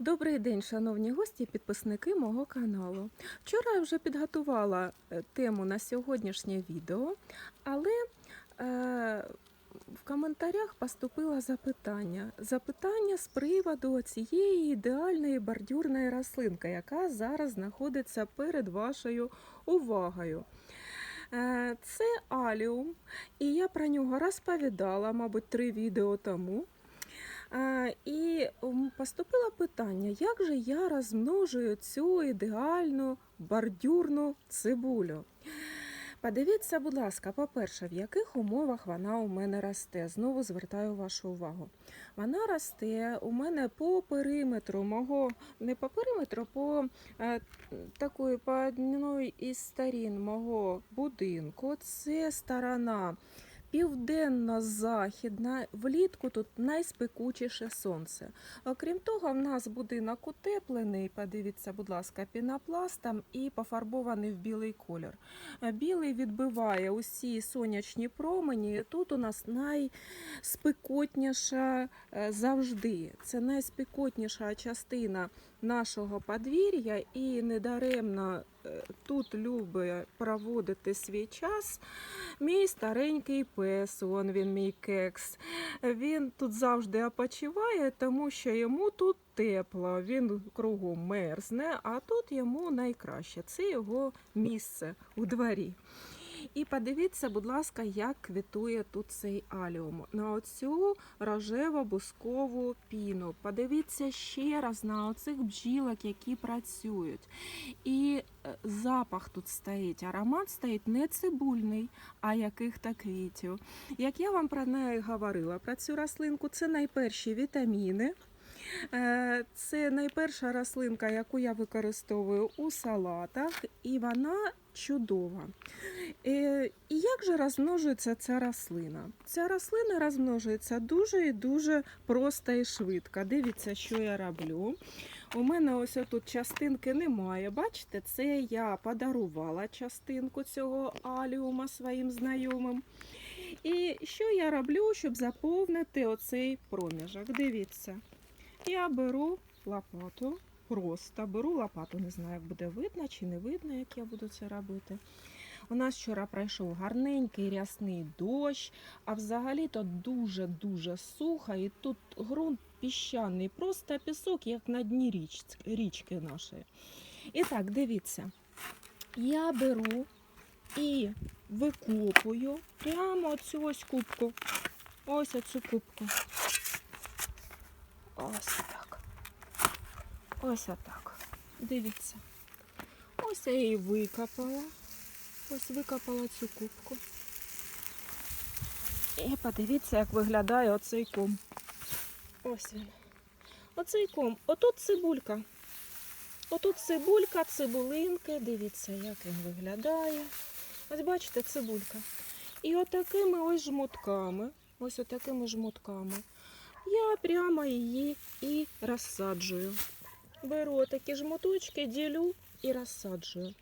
Добрий день, шановні гості і підписники мого каналу. Вчора я вже підготувала е, тему на сьогоднішнє відео, але е, в коментарях поступило запитання. Запитання з приводу цієї ідеальної бордюрної рослинки, яка зараз знаходиться перед вашою увагою. Е, Це аліум, і я про нього розповідала, мабуть, три відео тому. І поступило питання, як же я розмножую цю ідеальну бордюрну цибулю? Подивіться, будь ласка, по-перше, в яких умовах вона у мене росте. Знову звертаю вашу увагу. Вона росте у мене по периметру мого, не по периметру, по е, такої по одній із сторін мого будинку. Це сторона південно-західна. Влітку тут найспекучіше сонце. Окрім того, в нас будинок утеплений, подивіться, будь ласка, пінопластом і пофарбований в білий колір. Білий відбиває усі сонячні промені. Тут у нас найспекотніша е, завжди. Це найспекотніша частина нашого подвір'я, і недаремно тут любить проводити свій час мій старенький пес, он він мій кекс. Він тут завжди опочиває, тому що йому тут тепло, він кругом мерзне, а тут йому найкраще. Це його місце у дворі. І подивіться, будь ласка, як квітує тут цей аліум. На оцю рожево-бускову піну. Подивіться ще раз на оцих бджілок, які працюють. І е, запах тут стоїть. Аромат стоїть не цибульний, а яких-то квітів. Як я вам про неї говорила, про цю рослинку, це найперші вітаміни. Е, Це найперша рослинка, яку я використовую у салатах, і вона чудова. Е, І як же розмножується ця рослина? Ця рослина розмножується дуже і дуже просто і швидко. Дивіться, що я роблю. У мене ось тут частинки немає. Бачите, це я подарувала частинку цього аліума своїм знайомим. І що я роблю, щоб заповнити оцей проміжок? Дивіться. Я беру лопату, просто беру лопату, не знаю, як буде видно чи не видно, як я буду це робити. У нас вчора пройшов гарненький рясний дощ, а взагалі-то дуже-дуже сухо, і тут ґрунт піщаний, просто пісок, як на дні річ, річки нашої. І так, дивіться, я беру і викопую прямо оцю ось кубку. Ось оцю кубку. Ось так. Ось отак. Дивіться. Ось я її викопала. Ось викопала цю кубку. І подивіться, як виглядає оцей ком. Ось він. Оцей ком. Отут цибулька. Отут цибулька, цибулинки. Дивіться, як він виглядає. Ось бачите, цибулька. І отакими ось жмутками. Ось отакими жмутками я прямо її і розсаджую. Беру такі жмоточки, ділю і розсаджую.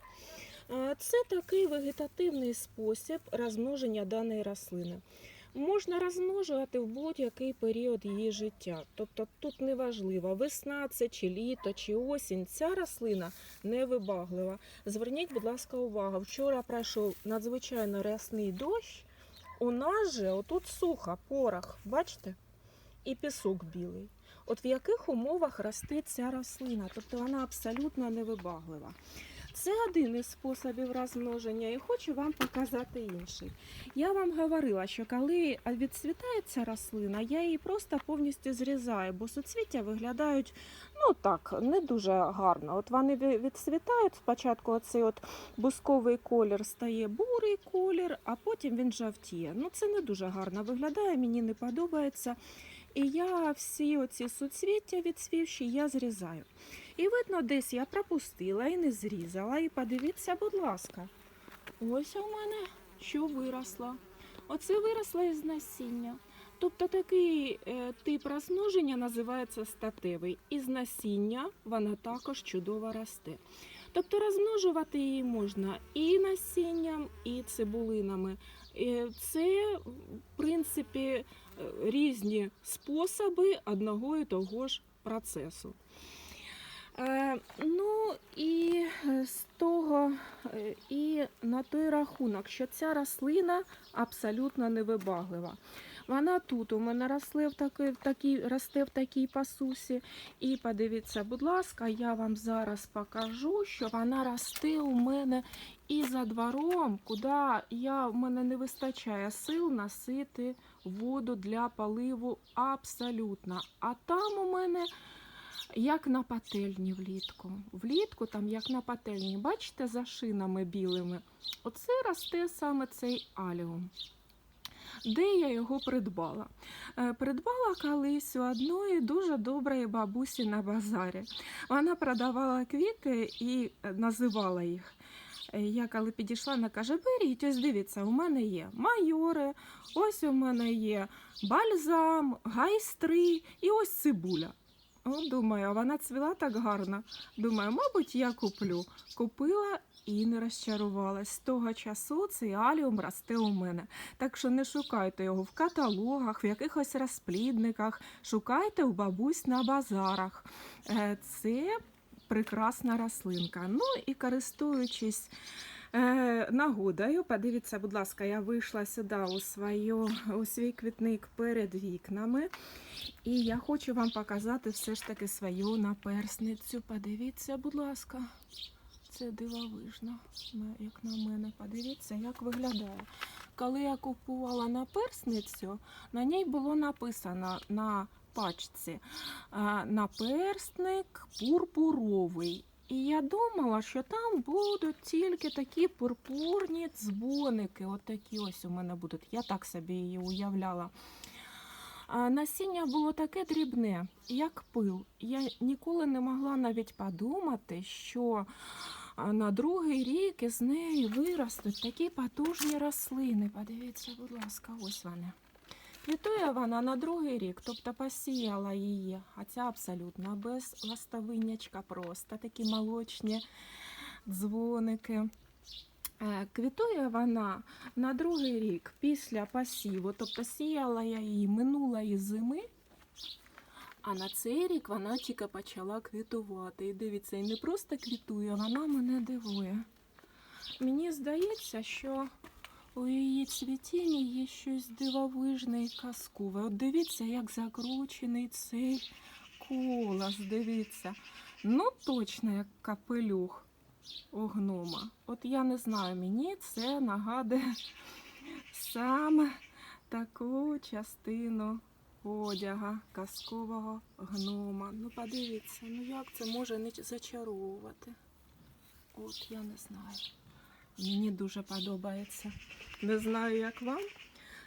Це такий вегетативний спосіб розмноження даної рослини. Можна розмножувати в будь-який період її життя. Тобто тут не важливо, весна це чи літо, чи осінь. Ця рослина невибаглива. Зверніть, будь ласка, увагу. Вчора пройшов надзвичайно рясний дощ. У нас же отут сухо, порох, бачите? І пісок білий. От в яких умовах росте ця рослина? Тобто вона абсолютно невибаглива. Це один із способів розмноження, і хочу вам показати інший. Я вам говорила, що коли відцвітає ця рослина, я її просто повністю зрізаю, бо суцвіття виглядають ну так, не дуже гарно. От вони відцвітають спочатку оцей от бусковий колір стає бурий колір, а потім він жовтіє. Ну це не дуже гарно виглядає, мені не подобається. І я всі оці суцвіття відцвівші я зрізаю. І видно, десь я пропустила і не зрізала. І подивіться, будь ласка, ось у мене що виросло. Оце виросло із насіння. Тобто такий е, тип розмноження називається статевий. Із насіння вона також чудово росте. Тобто розмножувати її можна і насінням, і цибулинами. Е, Це, в принципі, різні способи одного і того ж процесу. Е, ну і з того, е, і на той рахунок, що ця рослина абсолютно невибаглива. Вона тут у мене росли в такій, в такій, росте в такій пасусі. І подивіться, будь ласка, я вам зараз покажу, що вона росте у мене і за двором, куди я, в мене не вистачає сил носити воду для поливу абсолютно. А там у мене як на пательні влітку. Влітку там як на пательні. Бачите, за шинами білими. Оце росте саме цей аліум. Де я його придбала? Е, Придбала колись у одної дуже доброї бабусі на базарі. Вона продавала квіти і е, називала їх. Е, Я коли підійшла, вона каже: беріть, ось дивіться, у мене є майори, ось у мене є бальзам, гайстри і ось цибуля. О, думаю, вона цвіла так гарно. Думаю, мабуть, я куплю. Купила і не розчарувалась. З того часу цей аліум росте у мене. Так що не шукайте його в каталогах, в якихось розплідниках. Шукайте у бабусь на базарах. Е, Це прекрасна рослинка. Ну і користуючись. Е, нагодою, подивіться, будь ласка, я вийшла сюди у, свою, у свій квітник перед вікнами. І я хочу вам показати все ж таки свою наперсницю. Подивіться, будь ласка, це дивовижно, як на мене. Подивіться, як виглядає. Коли я купувала наперсницю, на ній було написано на пачці наперсник пурпуровий. І я думала, що там будуть тільки такі пурпурні дзвоники. От такі ось у мене будуть. Я так собі її уявляла. А насіння було таке дрібне, як пил. Я ніколи не могла навіть подумати, що на другий рік із неї виростуть такі потужні рослини. Подивіться, будь ласка, ось вони. Квітує вона на другий рік, тобто посіяла її, а ця абсолютно без ластовинячка, просто такі молочні дзвоники. Е, Квітує вона на другий рік після посіву, тобто сіяла я її минулої зими, а на цей рік вона тільки почала квітувати. І дивіться, і не просто квітує, вона мене дивує. Мені здається, що у її цвітінні є щось дивовижне і казкове. От дивіться, як закручений цей колос, дивіться. Ну, точно, як капелюх у гнома. От я не знаю, мені це нагадує саме таку частину одяга казкового гнома. Ну, подивіться, ну як це може не зачаровувати? От я не знаю. Мені дуже подобається. Не знаю, як вам.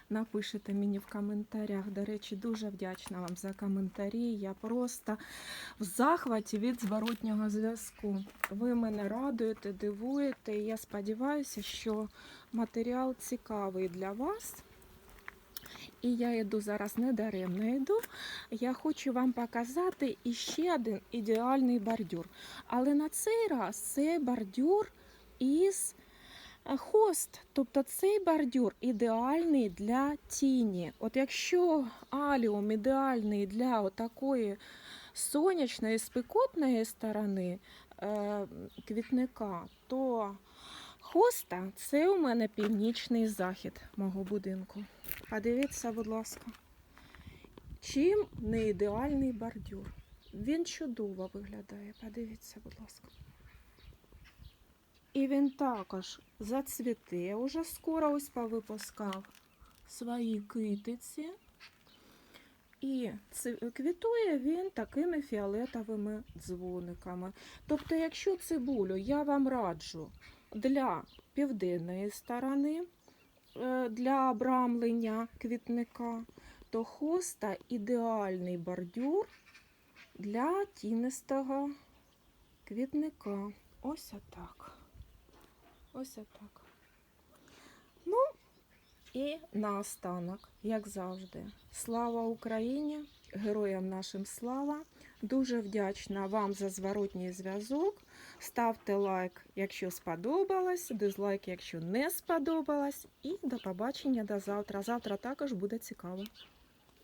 Напишите мені в коментарях. До речі, дуже вдячна вам за коментарі. Я просто в захваті від зворотнього зв'язку. Ви мене радуєте, дивуєте. Я сподіваюся, що матеріал цікавий для вас. І я йду зараз не даремно йду. Я хочу вам показати іще один ідеальний бордюр. Але на цей раз це бордюр із е, хост. Тобто цей бордюр ідеальний для тіні. От якщо аліум ідеальний для отакої сонячної, спекотної сторони е, квітника, то хоста це у мене північний захід мого будинку. Подивіться, будь ласка. Чим не ідеальний бордюр? Він чудово виглядає. Подивіться, будь ласка. І він також зацвіте уже скоро ось повипускав свої китиці. І квітує він такими фіолетовими дзвониками. Тобто, якщо цибулю я вам раджу для південної сторони, для обрамлення квітника, то хоста ідеальний бордюр для тінистого квітника. Ось отак. Ось отак. Ну, і наостанок, як завжди, слава Україні! Героям нашим слава! Дуже вдячна вам за зворотній зв'язок. Ставте лайк, якщо сподобалось, дизлайк, якщо не сподобалось. І до побачення до завтра. Завтра також буде цікаво.